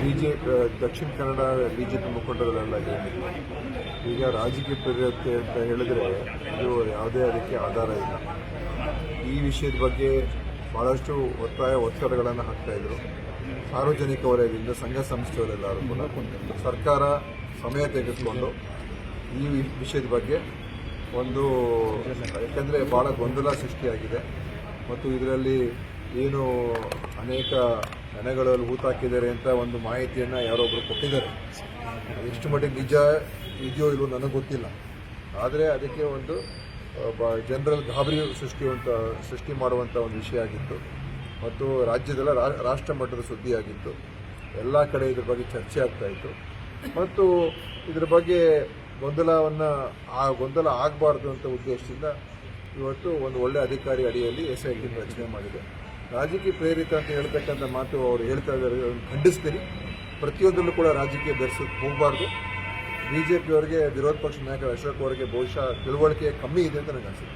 B J Dakshina Kannada B J P ಹೇಳಿದ್ರು ಈಗ ರಾಜಕೀಯ ಪ್ರೇರತೆ ಅಂತ ಹೇಳಿದ್ರೆ ಇದು ಯಾವುದೇ ಅದಕ್ಕೆ ಆಧಾರ ಇಲ್ಲ. ಈ ವಿಷಯದ ಬಗ್ಗೆ ಭಾಳಷ್ಟು ಒತ್ತಾಯ, ಒತ್ತಡಗಳನ್ನು ಹಾಕ್ತಾ ಇದ್ರು. ಸಾರ್ವಜನಿಕ ವಲಯದಿಂದ ಸಂಘ ಸಂಸ್ಥೆಯವರೆಲ್ಲರೂ ಕೂಡ ಸರ್ಕಾರ ಸಮಯ ತೆಗೆದುಕೊಂಡು ಈ ವಿಷಯದ ಬಗ್ಗೆ ಒಂದು ಯಾಕೆಂದರೆ ಭಾಳ ಗೊಂದಲ ಸೃಷ್ಟಿಯಾಗಿದೆ. ಮತ್ತು ಇದರಲ್ಲಿ ಏನು ಅನೇಕ ಮನೆಗಳಲ್ಲಿ ಹೂತಾಕಿದ್ದಾರೆ ಅಂತ ಒಂದು ಮಾಹಿತಿಯನ್ನು ಯಾರೊಬ್ಬರು ಕೊಟ್ಟಿದ್ದಾರೆ. ಎಷ್ಟು ಮಟ್ಟಿಗೆ ನಿಜ ಇದೆಯೋ ಇಲ್ಲೋ ನನಗೆ ಗೊತ್ತಿಲ್ಲ. ಆದರೆ ಅದಕ್ಕೆ ಒಂದು ಜನರಲ್ ಗಾಬರಿ ಸೃಷ್ಟಿಯುವಂಥ ಸೃಷ್ಟಿ ಮಾಡುವಂಥ ಒಂದು ವಿಷಯ ಆಗಿತ್ತು. ಮತ್ತು ರಾಜ್ಯದಲ್ಲ ರಾಷ್ಟ್ರ ಮಟ್ಟದ ಸುದ್ದಿಯಾಗಿತ್ತು ಎಲ್ಲ ಕಡೆ ಇದ್ರ ಬಗ್ಗೆ ಚರ್ಚೆ ಆಗ್ತಾ ಇತ್ತು. ಮತ್ತು ಇದ್ರ ಬಗ್ಗೆ ಗೊಂದಲವನ್ನು, ಆ ಗೊಂದಲ ಆಗಬಾರ್ದು ಅಂತ ಉದ್ದೇಶದಿಂದ ಇವತ್ತು ಒಂದು ಒಳ್ಳೆ ಅಧಿಕಾರಿ ಅಡಿಯಲ್ಲಿ ಎಸ್ ಐ ಟಿ ರಚನೆ ಮಾಡಿದೆ. ರಾಜಕೀಯ ಪ್ರೇರಿತ ಅಂತ ಹೇಳ್ತಕ್ಕಂಥ ಮಾತು ಅವರು ಹೇಳ್ತಾ ಇದ್ದಾರೆ ಖಂಡಿಸ್ತೀನಿ ಪ್ರತಿಯೊಂದರಲ್ಲೂ ಕೂಡ ರಾಜಕೀಯ ಬೆರೆಸೋಕೆ ಹೋಗಬಾರ್ದು. ಬಿ ಜೆ ಪಿಯವರಿಗೆ ವಿರೋಧ ಪಕ್ಷ ನಾಯಕ ಅಶೋಕ್ ಅವರಿಗೆ ಬಹುಶಃ ತಿಳುವಳಿಕೆ ಕಮ್ಮಿ ಇದೆ ಅಂತ ನನಗೆ ಅನಿಸುತ್ತೆ.